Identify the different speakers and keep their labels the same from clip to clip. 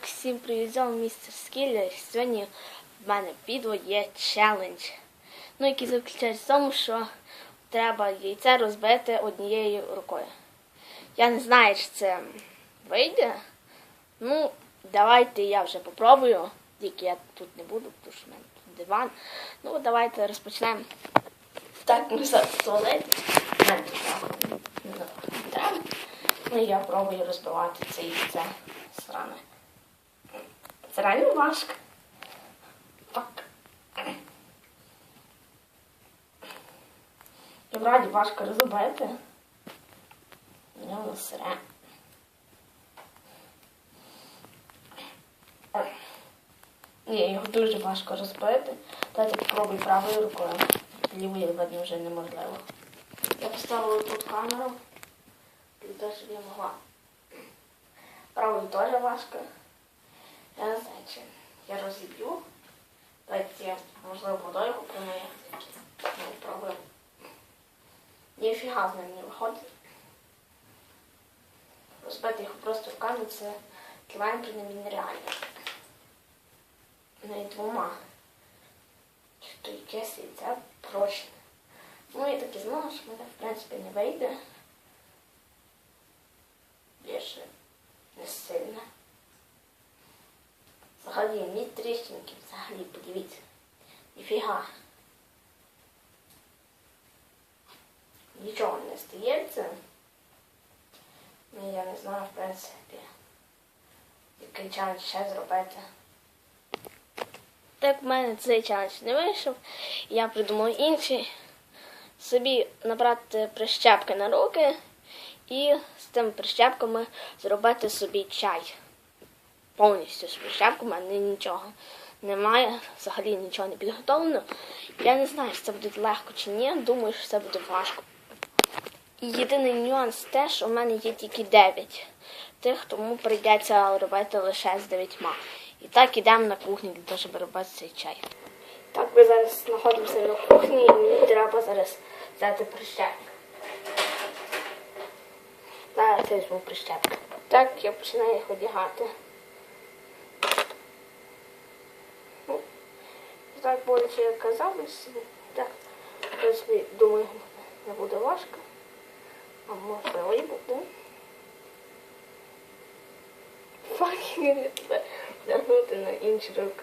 Speaker 1: Всім вами містер Скіллер. Сьогодні в мене відео є челендж. Ну, який заключається в тому, що треба яйце розбити однією рукою. Я не знаю, чи це вийде. Ну, давайте я вже попробую, тільки я тут не буду, тому що в мене тут диван. Ну, давайте розпочнемо. Так, ми зараз тут нахуй не треба. Ну, я пробую розбивати це яйце сране. Це реально важко. Так. І вроді важко розбити. Ну, сре. Ні, його дуже важко розбити. Дайте попробуй правою рукою. Лівою, видно, вже неможливо. Я поставила тут камеру, для того, щоб я могла. Правою теж важко. Я не знаю, чи я розіб'ю. Давайте можливо, водою попрямую. Ну, пробую. Ніфіга з ним не виходить. Розбити їх просто руками це кілометрів нереально. Не двома. Чи то якесь і це прочне. Ну я так і знала, що мене в принципі не вийде. Більше не сильно. Взагалі, ні тріщинки, взагалі, подивіться. Ніфіга. Нічого не стається. Ну, я не знаю, в принципі, який челендж ще зробити. Так в мене цей челендж не вийшов, я придумав інший. Собі набрати прищепки на руки і з тими прищепками зробити собі чай повністю з прищепку, в мене нічого немає, взагалі нічого не підготовлено. Я не знаю, чи це буде легко чи ні, думаю, що це буде важко. Єдиний нюанс те, що в мене є тільки 9 тих, тому прийдеться робити лише з 9. І так ідемо на кухню для того, щоб робити цей чай. Так, ми зараз знаходимося на кухні і мені треба зараз взяти прищепку. Зараз я візьму прищепку. Так, я починаю їх одягати. Ну, Боляче як казалось, так, в собі думаю, не буде важко. А можливо і буде. Факінг вдягнути на інші руки.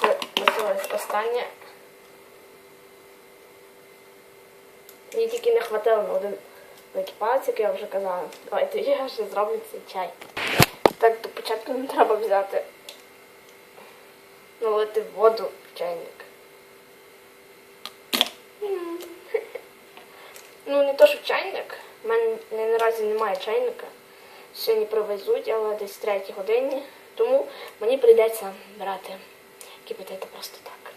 Speaker 1: Все, лишилось останнє. Мені тільки не хватило на один великий як я вже казала. Давайте я ще зроблю цей чай. Так, до початку нам треба взяти, налити воду в чайник. Ну, не то, що чайник. У мене наразі немає чайника. Сьогодні привезуть, але десь в третій годині. Тому мені прийдеться брати кипятити просто так.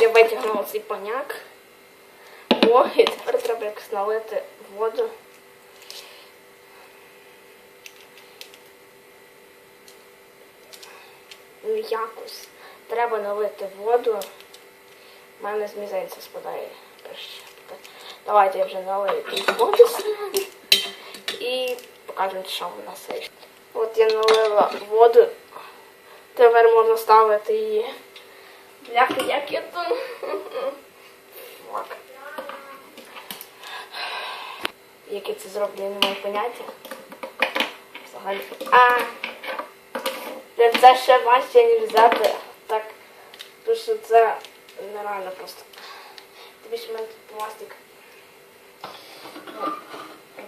Speaker 1: Я витягнула цей паняк. О, і тепер треба якось налити воду. Ну, якось. Треба налити воду. У мене з мізинця спадає. Давайте я вже налию тут воду. І покажемо, що в нас вийшло. От я налила воду. Тепер можна ставити її. Бляха, як я. Фак. Як я це зроблю, я не маю поняття. Взагалі. А. Це- ще важче, ніж взяти. Так. Тому що це нереально просто. Тобі ж в мене тут пластик.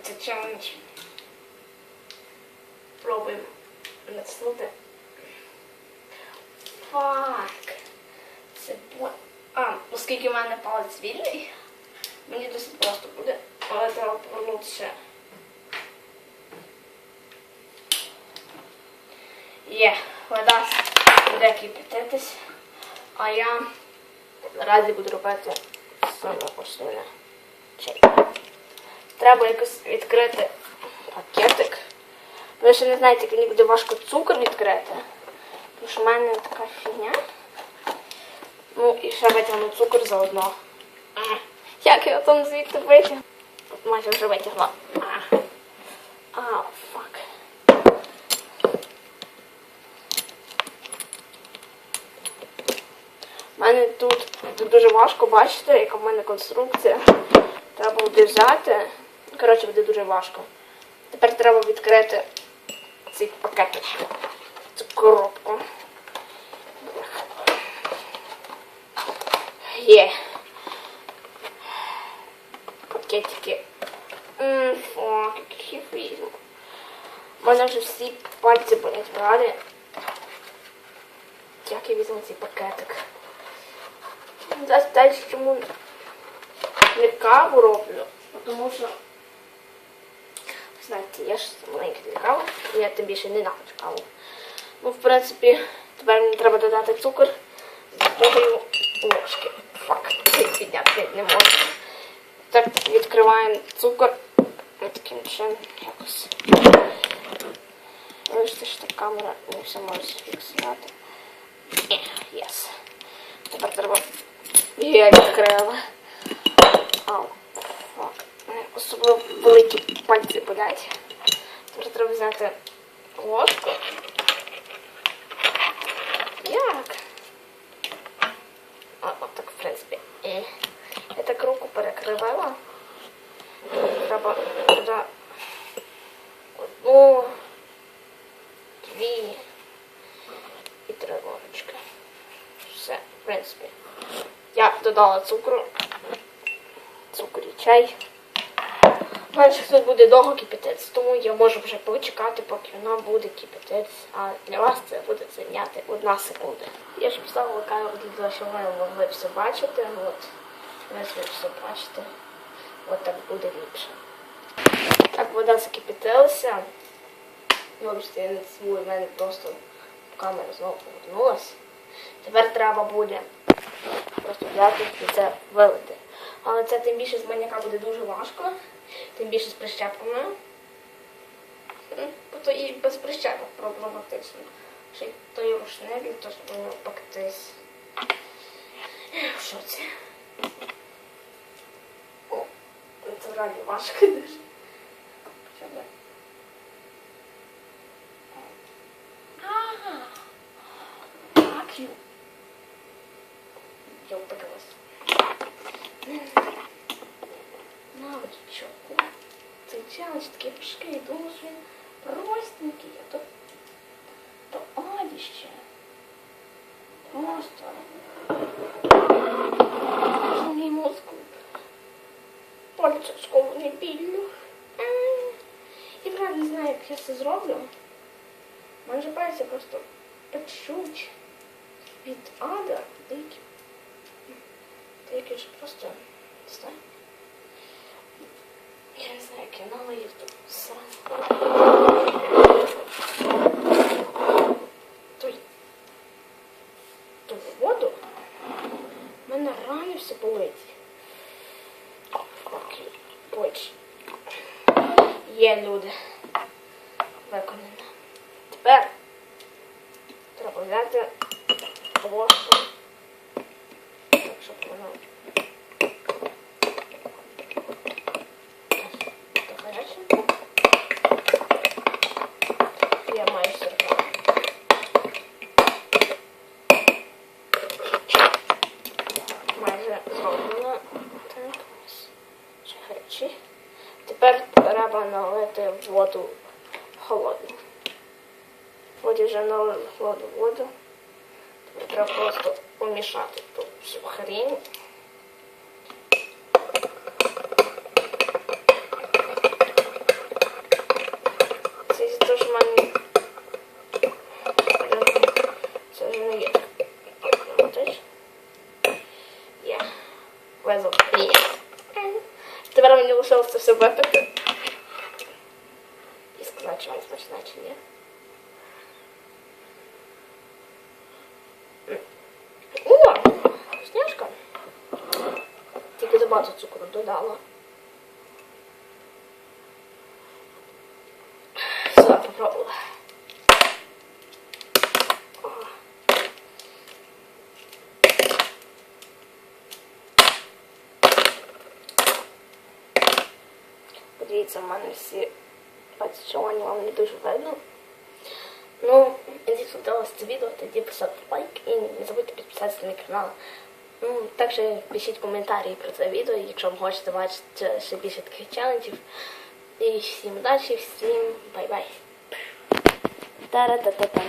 Speaker 1: Це челендж. Пробуємо натиснути. Фак. Це бо... А, оскільки в мене палець вільний, мені досить просто буде, але треба повернути ще. Є, вода буде кипятитись, а я наразі буду робити саме основне. Треба якось відкрити пакетик. Ви ще не знаєте, як мені буде важко цукор відкрити. Що в мене така фігня. Ну і ще витягну цукор заодно. Як я там звідти витягну? Майже вже витягла. А, фак. У мене тут, тут дуже важко бачите, яка в мене конструкція. Треба буде взяти. Коротше, буде дуже важко. Тепер треба відкрити цей пакетик. Коробку. Є. Пакетики. Ммм, фак, візьму. Мене вже всі пальці болять, правда? Як я візьму цей пакетик? Далі чому не каву роблю, тому що, знаєте, я ж маленький для кави, і я тим більше не нахочу каву. Ну, в принципі, тепер мені треба додати цукор з допомогою ложки. Фак, підняти не можу. Так, відкриваємо цукор. Ось таким чином якось. Вибачте, що так камера не все може фіксувати. Єс. Тепер треба. Я відкрила. Ау, фак. Особливо великі пальці болять. Тепер треба взяти ложку. Як? А, от так, в принципі. І я так руку перекривала. Треба туди одну, дві і три ложечки. Все, в принципі. Я додала цукру. Цукор і чай. Менше хтось буде довго кипятитися, тому я можу вже почекати, поки вона буде кипятитися. А для вас це буде зайняти одна секунда. Я ж поставила камеру для того, щоб ви могли все бачити. От. Ви все бачите. От так буде ліпше. Так, вода закипятилася. Вибачте, я не свою, в мене просто камера знову повернулася. Тепер треба буде просто взяти і це вилити. Але це тим більше з маньяка буде дуже важко, тим більше з прищепками. Бо і без прищепок проблематично. Ще й той рушник, то щоб нього пектись. Що це? О, це реально важко дуже. Щоб... Ага. Так, ю. Я впадалась. Навичок. Челендж такий важкий, думаю, що він простенький, а то, то адіще. Просто. Мій мозку. Пальця скований біллю. М. Я правда не знаю, як я це зроблю. Майже пальці просто печуть від ада, деякі. Деякі вже просто не знаю. Я не знаю, я налию тут все. Той, ту воду в мене рано все болить. Поч. Є люди. Виконано. Тепер треба взяти ложку. Так, щоб воно так гаряче. Я маю серпа. Майже зроблено. Так, ось. Ще гарячий. Тепер треба налити воду холодну. Воді вже налили холодну воду. Треба просто помішати ту всю хрінь. Це що в мене це вже не є. Теж. Є. Везу. Тепер мені лишилося все випити. Ні. О! Сніжка. Тільки забагато цукру додала. попробувала. О. Подивіться, в мене всі пальці вони вам не дуже видно. Ну, якщо сподобалось це відео, тоді поставте лайк і не забудьте підписатися на канал. Ну, також пишіть коментарі про це відео, якщо ви хочете бачити ще більше таких челенджів. І всім удачі, всім бай-бай. Та-ра-та-та-та.